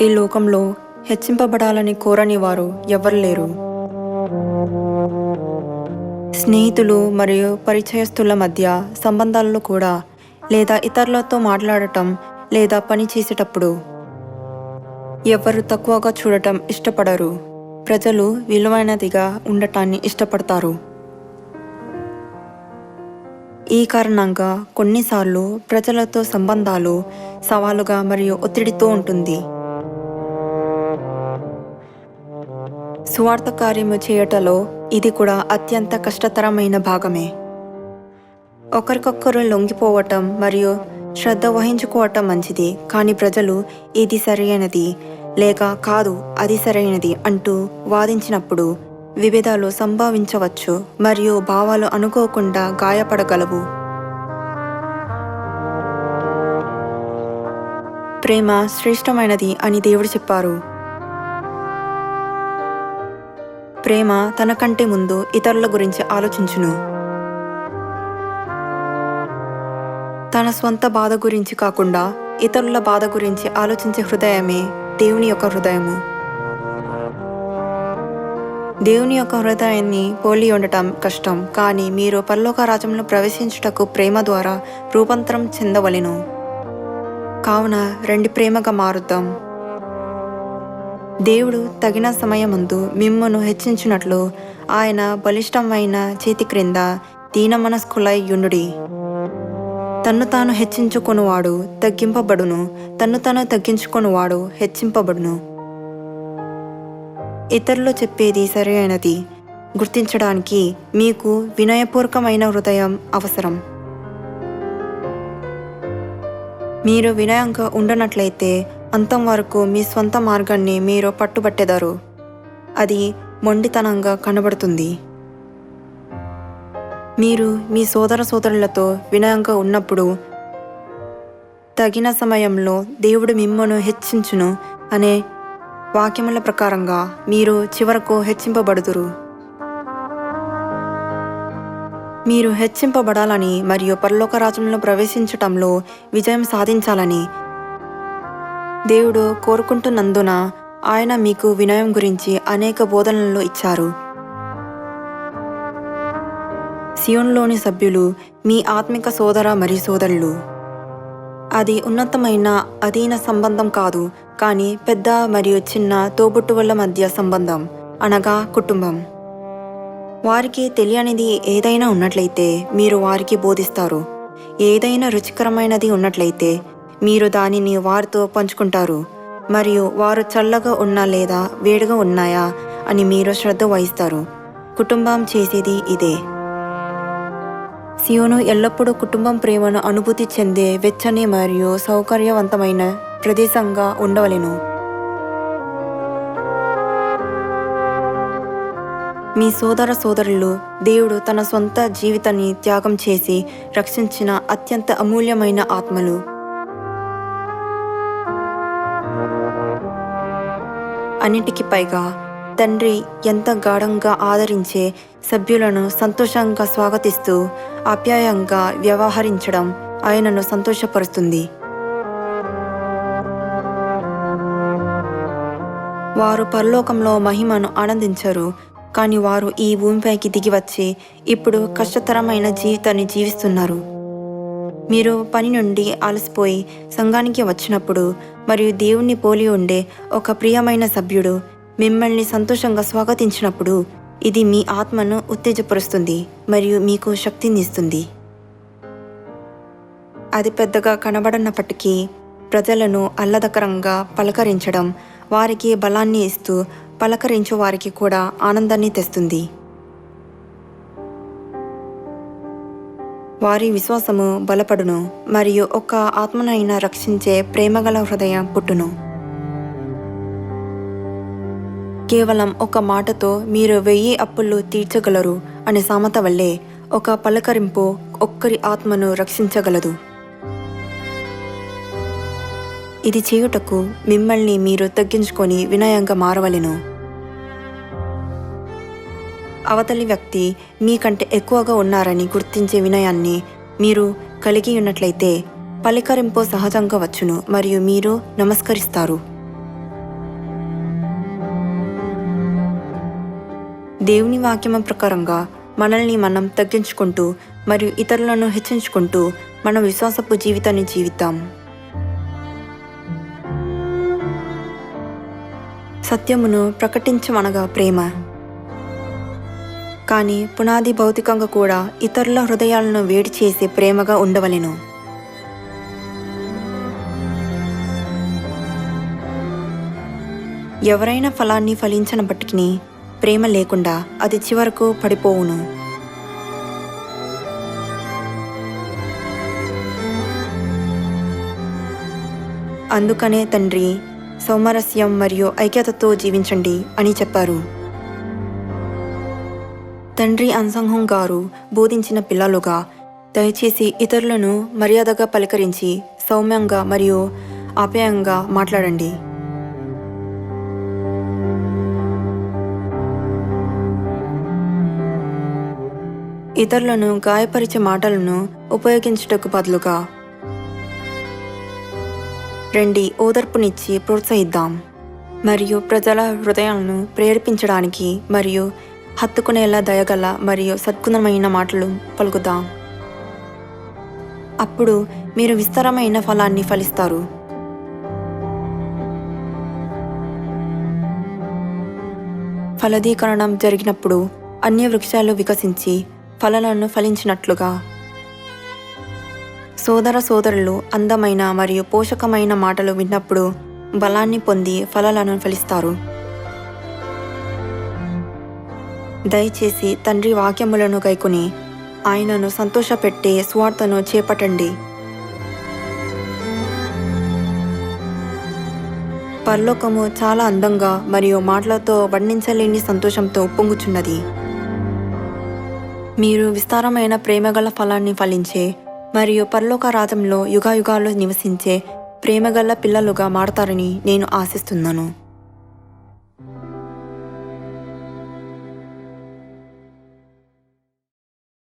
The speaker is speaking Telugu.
ఈ లోకంలో హెచ్చింపబడాలని కోరని వారు ఎవరు లేరు. స్నేహితులు మరియు పరిచయస్తుల మధ్య సంబంధాల్లో కూడా లేదా ఇతరులతో మాట్లాడటం లేదా పని చేసేటప్పుడు ఎవరు తక్కువగా చూడటం ఇష్టపడరు. ప్రజలు విలువైనదిగా ఉండటాన్ని ఇష్టపడతారు. ఈ కారణంగా కొన్నిసార్లు ప్రజలతో సంబంధాలు సవాలుగా మరియు ఒత్తిడితో ఉంటుంది. సువార్త కార్యము చేయటలో ఇది కూడా అత్యంత కష్టతరమైన భాగమే. ఒకరికొకరు లొంగిపోవటం మరియు శ్రద్ధ వహించుకోవటం మంచిది కానీ ప్రజలు ఇది సరైనది లేక కాదు అది సరైనది అంటూ వాదించినప్పుడు విభేదాలు సంభవించవచ్చు మరియు భావాలు అనుకోకుండా గాయపడగలవు. ప్రేమ శ్రేష్టమైనది అని దేవుడు చెప్పారు. ప్రేమ తన కంటే ముందు ఇతరుల గురించి ఆలోచించును. తన స్వంత బాధ గురించి కాకుండా ఇతరుల బాధ గురించి ఆలోచించే హృదయమే దేవుని యొక్క హృదయము. దేవుని యొక్క హృదయాన్ని పోలి ఉండటం కష్టం కానీ మీరు పల్లోక రాజ్యంలో ప్రవేశించుటకు ప్రేమ ద్వారా రూపాంతరం చెందవలెను. కావున రెండు ప్రేమగా మారుద్దాం. దేవుడు తగిన సమయమందు మిమ్మను హెచ్చించినట్లు ఆయన బలిష్టమైన చేతి క్రింద దీన మనస్కులై యుండుడి. తన్ను తాను హెచ్చించుకొనువాడు తగ్గింపబడును తన్ను తాను తగ్గించుకొనువాడు హెచ్చింపబడును. ఇతరులు చెప్పేది సరైనది. గుర్తించడానికి మీకు వినయపూర్వకమైన హృదయం అవసరం. మీరు వినయంగా ఉండనట్లయితే అంతం వరకు మీ స్వంత మార్గాన్ని మీరు పట్టుబట్టెదరు. అది మొండితనంగా కనబడుతుంది. మీరు మీ సోదర సోదరులతో వినయంగా ఉన్నప్పుడు తగిన సమయంలో దేవుడు మిమ్మను హెచ్చించును అనే వాక్యముల ప్రకారంగా మీరు చివరకు హెచ్చింపబడుదురు. మీరు హెచ్చింపబడాలని మరియు పరలోక రాజ్యంలో ప్రవేశించటంలో విజయం సాధించాలని దేవుడు కోరుకుంటున్నందున ఆయన మీకు వినయం గురించి అనేక బోధనలు ఇచ్చారు. సియోన్లోని సభ్యులు మీ ఆత్మిక సోదర మరియు సోదరులు. అది ఉన్నతమైన అధీన సంబంధం కాదు కానీ పెద్ద మరియు చిన్న తోబుట్టువుల మధ్య సంబంధం అనగా కుటుంబం. వారికి తెలియనిది ఏదైనా ఉన్నట్లయితే మీరు వారికి బోధిస్తారు. ఏదైనా రుచికరమైనది ఉన్నట్లయితే మీరు దానిని వారితో పంచుకుంటారు. మరియు వారు చల్లగా ఉన్నా లేదా వేడిగా ఉన్నాయా అని మీరు శ్రద్ధ వహిస్తారు. కుటుంబం చేసేది ఇదే. సియోను ఎల్లప్పుడూ కుటుంబం ప్రేమను అనుభూతి చెందే వెచ్చని మరియు సౌకర్యవంతమైన ప్రదేశంగా ఉండవలెను. మీ సోదర సోదరులు దేవుడు తన సొంత జీవితాన్ని త్యాగం చేసి రక్షించిన అత్యంత అమూల్యమైన ఆత్మలు. అన్నింటికి పైగా తండ్రి ఎంత గాఢంగా ఆదరించే సభ్యులను సంతోషంగా స్వాగతిస్తూ ఆప్యాయంగా వ్యవహరించడం ఆయనను సంతోషపరుస్తుంది. వారు పరలోకంలో మహిమను ఆనందించరు కానీ వారు ఈ భూమిపైకి దిగి వచ్చి ఇప్పుడు కష్టతరమైన జీవితాన్ని జీవిస్తున్నారు. మీరు పని నుండి అలసిపోయి సంఘానికి వచ్చినప్పుడు మరియు దేవుణ్ణి పోలి ఉండే ఒక ప్రియమైన సభ్యుడు మిమ్మల్ని సంతోషంగా స్వాగతించినప్పుడు ఇది మీ ఆత్మను ఉత్తేజపరుస్తుంది మరియు మీకు శక్తిని ఇస్తుంది. అది పెద్దగా కనబడనప్పటికీ ప్రజలను అల్లదకరంగా పలకరించడం వారికి బలాన్ని ఇస్తూ పలకరించు వారికి కూడా ఆనందాన్ని తెస్తుంది. వారి విశ్వాసము బలపడును మరియు ఒక ఆత్మనైనా రక్షించే ప్రేమగల హృదయం పుట్టును. కేవలం ఒక మాటతో మీరు వెయ్యి అప్పులు తీర్చగలరు అనే సామెత వల్లే ఒక పలకరింపు ఒక్కరి ఆత్మను రక్షించగలదు. ఇది చేయుటకు మిమ్మల్ని మీరు తగ్గించుకొని వినయంగా మారవలెను. అవతలి వ్యక్తి మీకంటే ఎక్కువగా ఉన్నారని గుర్తించే వినయాన్ని మీరు కలిగి ఉన్నట్లయితే పలికరింపు సహజంగా వచ్చును మరియు మీరు నమస్కరిస్తారు. దేవుని వాక్యం ప్రకారంగా మనల్ని మనం తగ్గించుకుంటూ మరియు ఇతరులను హెచ్చించుకుంటూ మన విశ్వాసపు జీవితాన్ని జీవితాం సత్యమును ప్రకటించమనగా ప్రేమ. కానీ పునాది భౌతికంగా కూడా ఇతరుల హృదయాలను వేడి చేసే ప్రేమగా ఉండవలెను. ఎవరైనా ఫలాన్ని ఫలించనప్పటికీ ప్రేమ లేకుండా అది చివరకు పడిపోవును. అందుకనే తండ్రి సౌమరస్యం మరియు ఐక్యతతో జీవించండి అని చెప్పారు. తండ్రి అన్సంహం గారు బోధించిన పిల్లలుగా దయచేసి ఇతరులను మర్యాదగా పలకరించి సౌమ్యంగా మరియు ఆప్యాయంగా మాట్లాడండి. ఇతరులను గాయపరిచే మాటలను ఉపయోగించుటకు బదులుగా రండి ఓదర్పునిచ్చి ప్రోత్సహిద్దాం. మరియు ప్రజల హృదయాలను ప్రేరేపించడానికి మరియు హత్తుకునేలా దయగల మరియు సద్గుణమైన మాటలు పలుకుదాం. అప్పుడు మీరు విస్తారమైన ఫలాన్ని ఫలిస్తారు. ఫలదీకరణం జరిగినప్పుడు అన్ని వృక్షాలు వికసించి ఫలాలను ఫలించినట్లుగా. సోదర సోదరులు అందమైన మరియు పోషకమైన మాటలు విన్నప్పుడు బలాన్ని పొంది ఫలాలను ఫలిస్తారు. దయచేసి తండ్రి వాక్యములను గైకుని ఆయనను సంతోషపెట్టే స్వార్థను చేపట్టండి. పరలోకము చాలా అందంగా మరియు మాటలతో వర్ణించలేని సంతోషంతో ఉప్పొంగుచున్నది మీరు విస్తారమైన ప్రేమగల ఫలాన్ని ఫలించే మరియు పరలోక రాజంలో యుగాయుగాలు నివసించే ప్రేమగల పిల్లలుగా మారతారని నేను ఆశిస్తున్నాను.